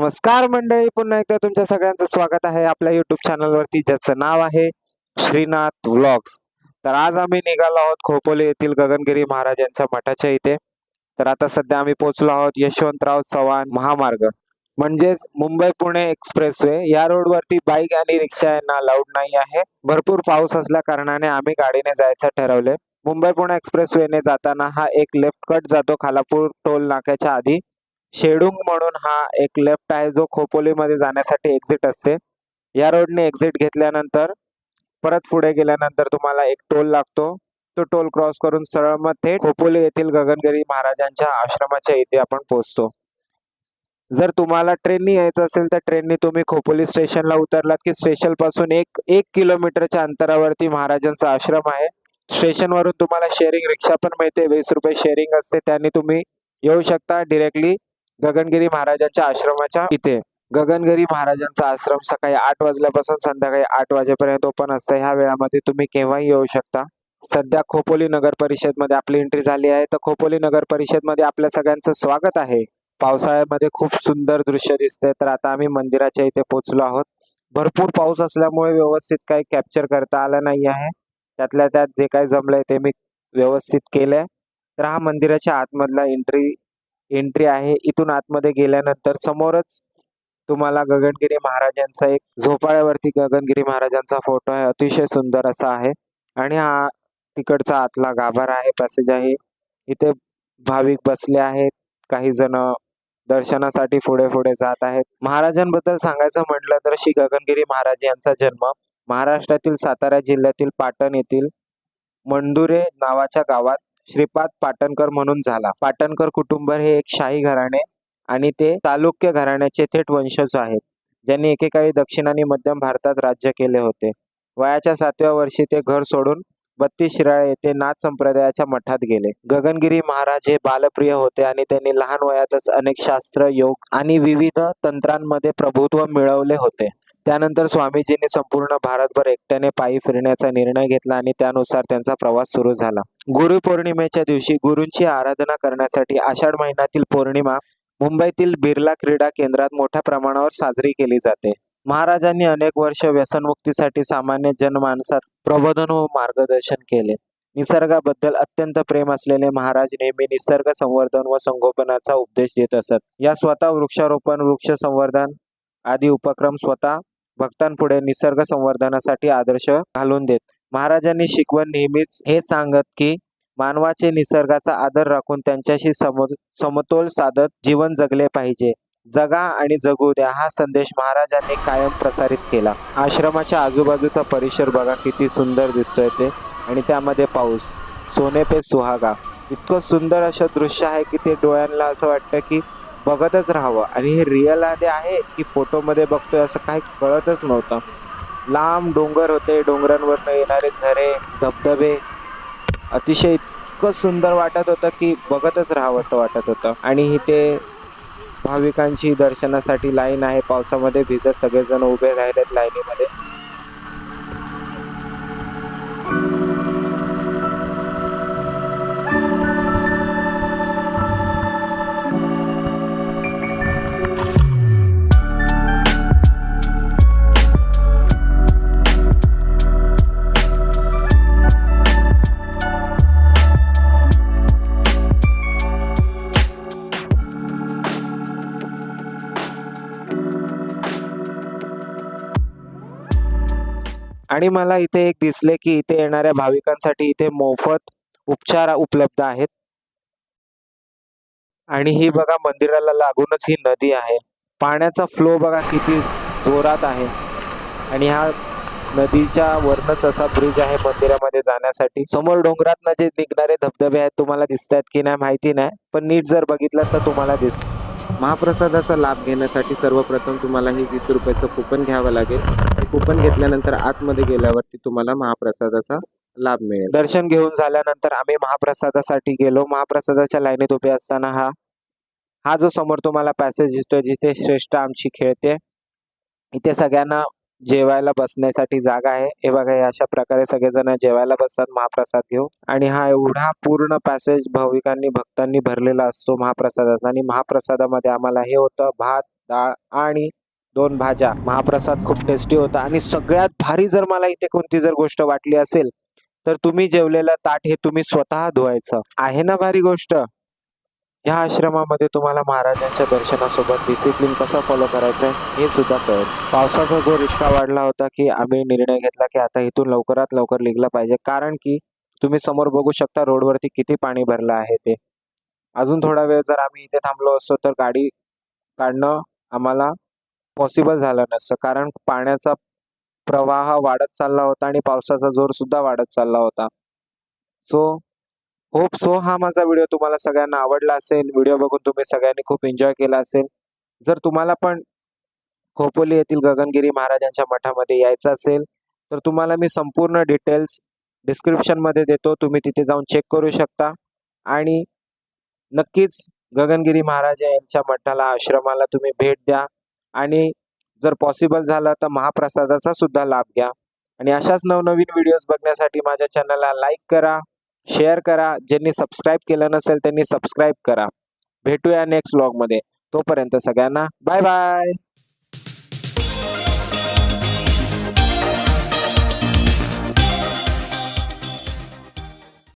नमस्कार मंडळी पुन्हा एकदा तुमच्या सगळ्यांचं स्वागत आहे आपल्या युट्यूब चॅनलवरती ज्याचं नाव आहे श्रीनाथ व्लॉग्स तर आज आम्ही निघालो आहोत खोपोली येथील गगनगिरी महाराजांच्या मठाच्या इथे. तर आता सध्या आम्ही पोहोचलो आहोत यशवंतराव चव्हाण महामार्ग म्हणजेच मुंबई पुणे एक्सप्रेसवे. या रोडवरती बाईक आणि रिक्षा यांना अलाउड नाही आहे. भरपूर पाऊस असल्या कारणाने आम्ही गाडीने जायचं ठरवले मुंबई पुणे एक्सप्रेसवेने जाताना हा एक लेफ्ट कट जातो खालापूर टोल नाक्याच्या आधी. शेडुंग म्हणून हा एक लेफ्ट आहे जो खोपोलीमध्ये जाण्यासाठी एक्झिट असते. या रोडने एक्झिट घेतल्यानंतर परत पुढे गेल्यानंतर तुम्हाला एक टोल लागतो. तो टोल क्रॉस करून सरळ मग थेट खोपोली येथील गगनगिरी महाराजांच्या आश्रमाच्या इथे आपण पोहोचतो. जर तुम्हाला ट्रेननी यायचं असेल तर ट्रेननी तुम्ही खोपोली स्टेशनला उतरलात की स्टेशनपासून एक एक किलोमीटरच्या अंतरावरती महाराजांचा आश्रम आहे. स्टेशनवरून तुम्हाला शेअरिंग रिक्षा पण मिळते. वीस रुपये शेअरिंग असते. त्यांनी तुम्ही येऊ शकता डिरेक्टली गगनगिरी महाराजांच्या आश्रमाच्या इथे. गगनगिरी महाराजांचा आश्रम सकाळी आठ वाजल्यापासून संध्याकाळी आठ वाजेपर्यंत ओपन असतं. ह्या वेळामध्ये तुम्ही केव्हाही येऊ शकता. सध्या खोपोली नगर परिषदमध्ये आपली एंट्री झाली आहे. तर खोपोली नगर परिषदमध्ये आपल्या सगळ्यांचं स्वागत आहे. पावसाळ्यामध्ये खूप सुंदर दृश्य दिसते तर आता आम्ही मंदिराच्या इथे पोहोचलो आहोत. भरपूर पाऊस असल्यामुळे व्यवस्थित काही कॅप्चर करता आलं नाही आहे. त्यातल्या त्यात जे काही जमलंय ते मी व्यवस्थित केलंय. तर हा मंदिराच्या आतमधला एंट्री एंट्री आहे. इथून आतमध्ये गेल्यानंतर समोरच तुम्हाला गगनगिरी महाराजांचा एक झोपाळ्यावरती गगनगिरी महाराजांचा फोटो आहे. अतिशय सुंदर असा आहे. आणि हा तिकडचा आतला गाभारा आहे. पॅसेज आहे. इथे भाविक बसले आहेत. काही जण दर्शनासाठी पुढे पुढे जात आहेत. महाराजांबद्दल सांगायचं म्हटलं तर श्री गगनगिरी महाराज यांचा जन्म महाराष्ट्रातील सातारा जिल्ह्यातील पाटण येथील मंडुरे नावाच्या गावात श्रीपाद पाटणकर म्हणून झाला. पाटणकर कुटुंब हे एक शाही घराणे आणि ते चालुक्य घराण्याचे थेट वंशज आहेत. ज्यांनी एकेकाळी दक्षिण आणि मध्यम भारतात राज्य केले होते. वयाच्या सातव्या वर्षी ते घर सोडून बत्तीस शिराळे येथे नाथ संप्रदायाच्या मठात गेले. गगनगिरी महाराज हे बालप्रिय होते आणि त्यांनी लहान वयातच अनेक शास्त्र योग आणि विविध तंत्रांमध्ये प्रभुत्व मिळवले होते. त्यानंतर स्वामीजींनी संपूर्ण भारतभर एकट्याने पायी फिरण्याचा निर्णय घेतला आणि त्यानुसार त्यांचा प्रवास सुरू झाला. गुरुपौर्णिमेच्या दिवशी गुरूंची आराधना करण्यासाठी आषाढ महिन्यातील पौर्णिमा मुंबईतील बिर्ला क्रीडा केंद्रात मोठ्या प्रमाणावर साजरी केली जाते. महाराजांनी अनेक वर्ष व्यसनमुक्तीसाठी सामान्य जनमानसात प्रबोधन व मार्गदर्शन केले. निसर्गाबद्दल अत्यंत प्रेम असलेले महाराज नेहमी निसर्ग संवर्धन व संगोपनाचा उपदेश देत असत. या स्वतः वृक्षारोपण वृक्ष संवर्धन आदी उपक्रम स्वतः भक्तांपुढे निसर्ग संवर्धनासाठी आदर्श घालून देत. महाराजांनी शिकवण नेहमीच हे सांगत की मानवाचे निसर्गाचा आदर राखून त्यांच्याशी सम समतोल साधत जीवन जगले पाहिजे. जगा आणि जगू द्या हा संदेश महाराजांनी कायम प्रसारित केला. आश्रमाच्या आजूबाजूचा परिसर बघा किती सुंदर दिसतोय ते. आणि त्यामध्ये पाऊस. सोने पे सुहागा. इतकं सुंदर असं दृश्य आहे की ते डोळ्यांना असं वाटतं की बघतच राहावं. आणि हे रिअल आहे की फोटोमध्ये बघतोय असं काही कळतच नव्हतं. लांब डोंगर होते डोंगरांवरनं येणारे झरे धबधबे. अतिशय इतकं सुंदर वाटत होतं की बघतच राहावं असं वाटत होतं. आणि इथे भाविकांची दर्शनासाठी लाईन आहे. पावसामध्ये भिजत सगळेजण उभे राहिलेत लाईनीमध्ये आणि मला इथे एक दिसले की इथे येणाऱ्या भाविकांसाठी इथे मोफत उपचार उपलब्ध आहेत. आणि ही बघा मंदिराला लागूनच ही नदी आहे. पाण्याचा फ्लो बघा किती जोरात आहे. आणि हा नदीच्या वरनच असा ब्रिज आहे मंदिरामध्ये जाण्यासाठी. समोर डोंगरात जे निघणारे धबधबे आहेत तुम्हाला दिसत आहेत की नाही माहिती नाही पण नीट जर बघितलं तर तुम्हाला दिसत. महाप्रसादाचा लाभ घेण्यासाठी सर्वप्रथम तुम्हाला हे वीस रुपयाचं कुपन घ्यावं लागेल. कुपन घेतल्यानंतर आतमध्ये गेल्यावरती तुम्हाला महाप्रसादाचा लाभ मिळेल. दर्शन घेऊन झाल्यानंतर आम्ही महाप्रसादासाठी गेलो. महाप्रसादाच्या लाईनीत उभे असताना हा हा जो समोर तुम्हाला पॅसेज दिसतोय जिथे श्रेष्ठ आमची खेळते इथे सगळ्यांना जेवायला बसण्यासाठी जागा आहे. हे बघा हे अशा प्रकारे सगळेजण जेवायला बसतात महाप्रसाद घेऊन. आणि हा एवढा पूर्ण पॅसेज भाविकांनी भक्तांनी भरलेला असतो महाप्रसादाचा. आणि महाप्रसादामध्ये आम्हाला हे होतं भात डाळ आणि दोन भाज्या. महाप्रसाद खूप टेस्टी होता. आणि सगळ्यात भारी जर मला इथे कोणती जर गोष्ट वाटली असेल तर तुम्ही जेवलेलं ताट हे तुम्ही स्वतः धुवायचं. आहे ना भारी गोष्ट? या आश्रमामध्ये तुम्हाला महाराजांच्या दर्शनासोबत डिसिप्लिन कसं फॉलो करायचं हे सुद्धा कळेल. पावसाचा जोर इतका वाढला होता की आम्ही निर्णय घेतला की आता इथून लवकरात लवकर निघलं पाहिजे. कारण की तुम्ही समोर बघू शकता रोडवरती किती पाणी भरलं आहे ते. अजून थोडा वेळ जर आम्ही इथे थांबलो असतो तर गाडी काढणं आम्हाला पॉसिबल झालं नसतं. कारण पाण्याचा प्रवाह वाढत चालला होता आणि पावसाचा जोर सुद्धा वाढत चालला होता. सो होप सो हा माझा व्हिडिओ तुम्हाला सगळ्यांना आवडला असेल. व्हिडिओ बघून तुम्ही सगळ्यांनी खूप एन्जॉय केला असेल. जर तुम्हाला पण खोपोली येथील गगनगिरी महाराजांच्या मठामध्ये यायचं असेल तर तुम्हाला मी संपूर्ण डिटेल्स डिस्क्रिप्शनमध्ये देतो. तुम्ही तिथे जाऊन चेक करू शकता. आणि नक्कीच गगनगिरी महाराज यांच्या मठाला आश्रमाला तुम्ही भेट द्या. आणि जर पॉसिबल झालं तर महाप्रसादाचा सुद्धा लाभ घ्या. आणि अशाच नवनवीन व्हिडिओज बघण्यासाठी माझ्या चॅनलला लाईक करा शेअर करा. ज्यांनी सबस्क्राईब केलं नसेल त्यांनी सबस्क्राईब करा. भेटूया नेक्स्ट ब्लॉगमध्ये तोपर्यंत सगळ्यांना बाय बाय